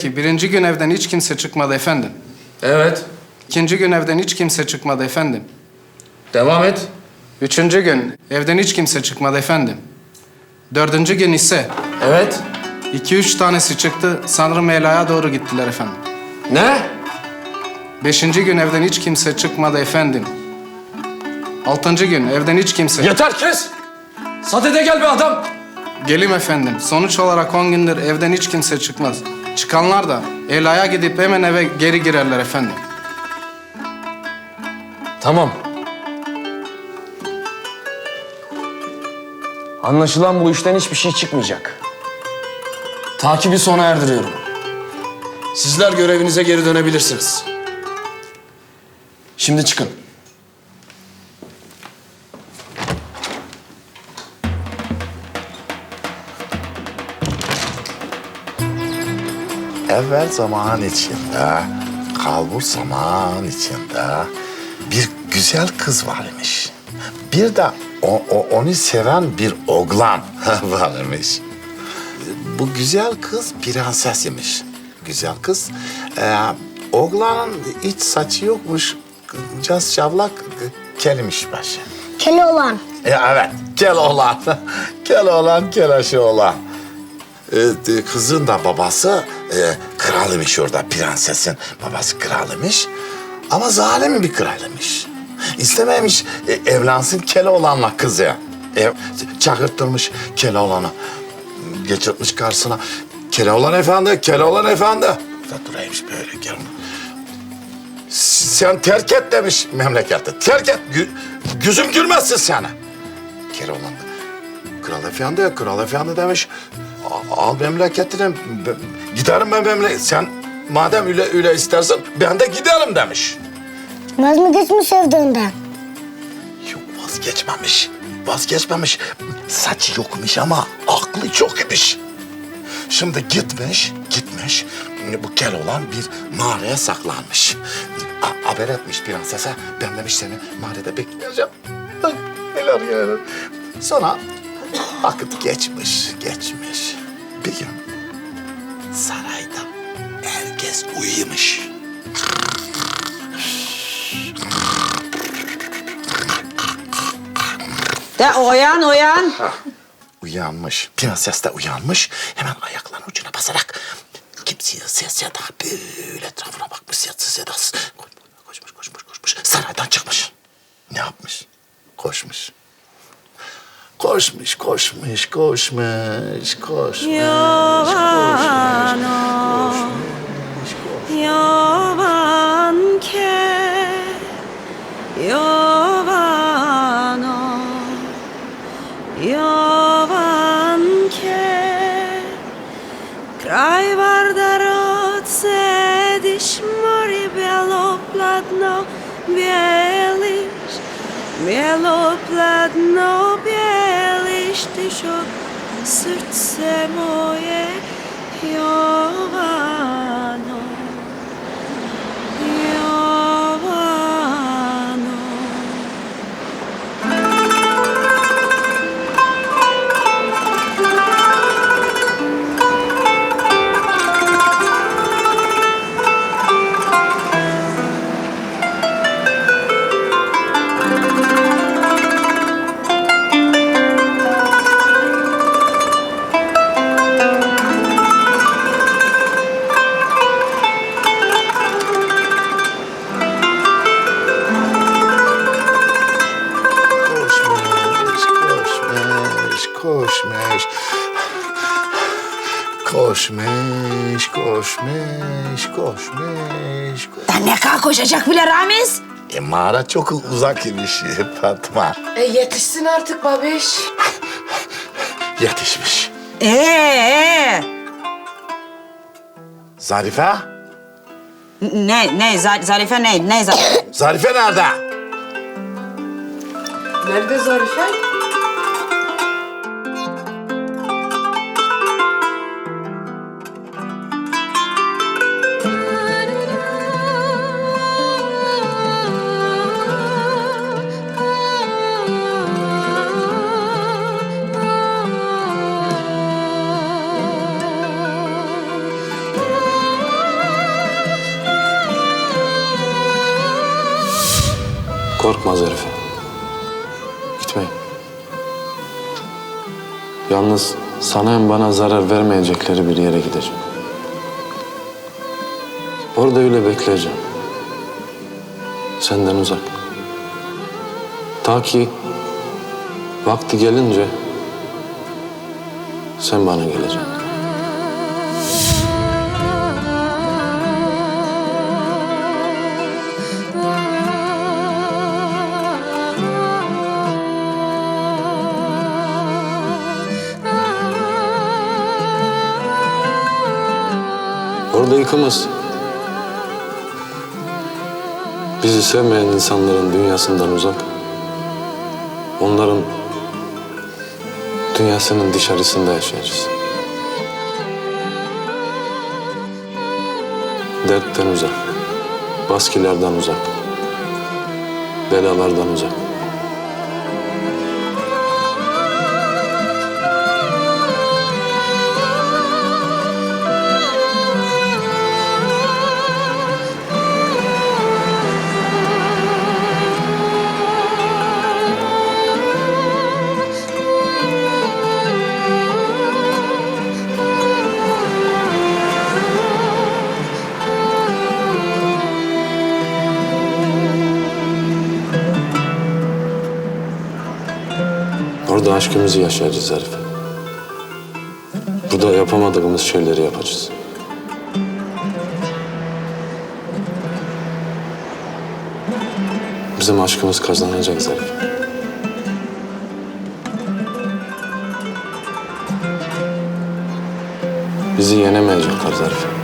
Ki birinci gün evden hiç kimse çıkmadı efendim. Evet. İkinci gün evden hiç kimse çıkmadı efendim. Devam et. Üçüncü gün evden hiç kimse çıkmadı efendim. Dördüncü gün ise Evet. iki üç tanesi çıktı sanırım Ela'ya doğru gittiler efendim. Ne? Beşinci gün evden hiç kimse çıkmadı efendim. Altıncı gün evden hiç kimse... Yeter kes. Sadede gel be adam. Gelim efendim. Sonuç olarak on gündür evden hiç kimse çıkmaz. Çıkanlar da Ela'ya gidip hemen eve geri girerler efendim. Tamam. Anlaşılan bu işten hiçbir şey çıkmayacak. Takibi sona erdiriyorum. Sizler görevinize geri dönebilirsiniz. Şimdi çıkın. Evvel zaman içinde, kalbur zaman içinde bir güzel kız varmış. Bir de o, o- onu seven bir oğlan varmış. Bu güzel kız prenses imiş. Güzel kız. Ee, oğlanın hiç saçı yokmuş. Caz şavlak kelimiş başı. Keloğlan. E, evet, kel oğlan. kel oğlan, kelaşı oğlan. E, kızın da babası e, kral imiş orada, prensesin babası kral imiş. Ama zalim bir kral imiş. İstememiş e, evlensin Keloğlan'la kızı. E, çağırttırmış Keloğlan'ı. Geçirtmiş karşısına. Keloğlan efendi, Keloğlan efendi. Da böyle Keloğlan. Sen terk et demiş memleketi. Terk et. Gü- gözüm gülmezsin sana. Keloğlan da, Kral efendi, kral efendi demiş. "A- Al memleketini. b- Giderim ben memleket. Sen madem öyle, öyle istersen ben de giderim demiş. Vaz mı geçmiş sevdiğinden? Yok vazgeçmemiş. Vazgeçmemiş. Saçı yokmuş ama aklı çok imiş. Şimdi gitmiş, gitmiş. Bu kel olan bir mağaraya saklanmış. A- haber etmiş prensese. Ben demiş seni mağarada bekleyeceğim. Neler yani. Sonra vakit geçmiş, geçmiş. Bir gün sarayda herkes uyumuş. De uyan uyan. Uyanmış. Prenses de uyanmış. Hemen ayaklarının ucuna basarak kimseye ses ya da böyle etrafına bakmış yatsız sedasız. Koşmuş, koşmuş, koşmuş. Saraydan çıkmış. Ne yapmış? Koşmuş. Koşmuş, koşmuş, koşmuş, koşmuş. Yavan ke Yavano Yavan ke Kraj Vardarodce Dišmori Bielopladno Bieliš Bielopladno Bieliš stišo srce moje Jovan Koşmuş, koşmuş, koşmuş. Da ne kadar koşacak bile Ramiz? E, mağara çok uzak imiş Fatma. E yetişsin artık babiş. Yetişmiş. Ee, ee. Zarife? Ne, ne, Za- Zarife ne, ne Zarife? Zarife nerede? Nerede Zarife? Korkma Zarife. Gitmeyin. Yalnız sana hem bana zarar vermeyecekleri bir yere gideceğim. Orada öyle bekleyeceğim. Senden uzak. Ta ki vakti gelince sen bana geleceksin. Orada yıkımız. Bizi sevmeyen insanların dünyasından uzak. Onların dünyasının dışarısında yaşayacağız. Dertten uzak, baskılardan uzak, belalardan uzak. Orada aşkımızı yaşayacağız Arife. Burada yapamadığımız şeyleri yapacağız. Bizim aşkımız kazanacak Zarife. Bizi yenemeyecekler Zarife.